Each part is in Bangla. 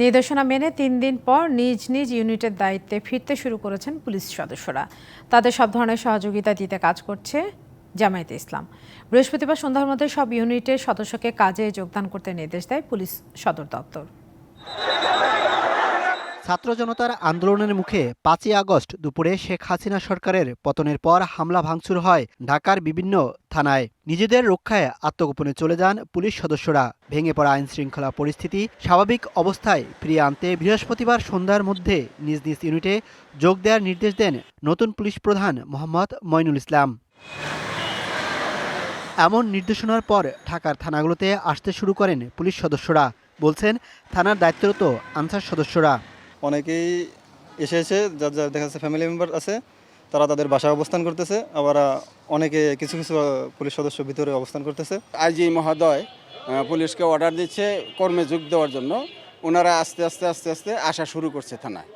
নির্দেশনা মেনে তিন দিন পর নিজ নিজ ইউনিটের দায়িত্বে ফিরতে শুরু করেছেন পুলিশ সদস্যরা। তাদের সব ধরনের সহযোগিতা দিতে কাজ করছে জামায়াতে ইসলাম। বৃহস্পতিবার সন্ধ্যার মধ্যে সব ইউনিটের সদস্যকে কাজে যোগদান করতে নির্দেশ দেয় পুলিশ সদর দপ্তর। ছাত্র জনতার আন্দোলনের মুখে পাঁচই আগস্ট দুপুরে শেখ হাসিনা সরকারের পতনের পর হামলা ভাঙচুর হয় ঢাকার বিভিন্ন থানায়। নিজেদের রক্ষায় আত্মগোপনে চলে যান পুলিশ সদস্যরা। ভেঙে পড়া আইন শৃঙ্খলা পরিস্থিতি স্বাভাবিক অবস্থায় ফিরিয়ে আনতে বৃহস্পতিবার সন্ধ্যার মধ্যে নিজ নিজ ইউনিটে যোগ দেওয়ার নির্দেশ দেন নতুন পুলিশ প্রধান মোহাম্মদ মইনুল ইসলাম। এমন নির্দেশনার পর ঢাকার থানাগুলোতে আসতে শুরু করেন পুলিশ সদস্যরা। বলছেন, থানার দায়িত্বরত আনসার সদস্যরা। অনেকেই এসে এসে যার যার দেখা যাচ্ছে ফ্যামিলি মেম্বার আছে তারা তাদের বাসায় অবস্থান করতেছে। আবার অনেকে কিছু কিছু পুলিশ সদস্য ভিতরে অবস্থান করতেছে। আইজি মহোদয় পুলিশকে অর্ডার দিচ্ছে কর্মে যোগ দেওয়ার জন্য। ওনারা আস্তে আস্তে আস্তে আস্তে আসা শুরু করছে থানায়।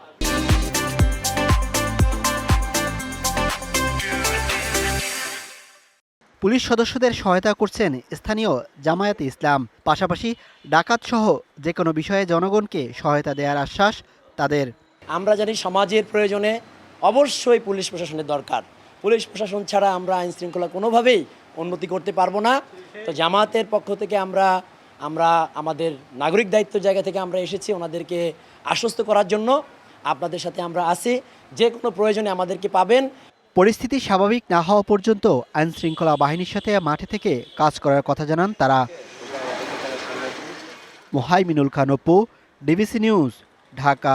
পুলিশ সদস্যদের সহায়তা করছেন স্থানীয় জামায়াতে ইসলাম। পাশাপাশি ডাকাত সহ যে কোনো বিষয়ে জনগণকে সহায়তা দেওয়ার আশ্বাস তাদের। আমরা জানি সমাজের প্রয়োজনে অবশ্যই পুলিশ প্রশাসনের দরকার। পুলিশ প্রশাসন ছাড়া আমরা আইন শৃঙ্খলা কোনোভাবেই উন্নতি করতে পারব না। তো জামাতের পক্ষ থেকে আমরা আমরা আমাদের নাগরিক দায়িত্ব জায়গা থেকে আমরা এসেছি ওনাদেরকে আশ্বস্ত করার জন্য। আপনাদের সাথে আমরা আছি। যে কোনো প্রয়োজনে আমাদেরকে পাবেন। পরিস্থিতি স্বাভাবিক না হওয়া পর্যন্ত আইন শৃঙ্খলা বাহিনীর সাথে মাঠে থেকে কাজ করার কথা জানান তারা। Mohaiminul Khan Apu DBC news Dhaka.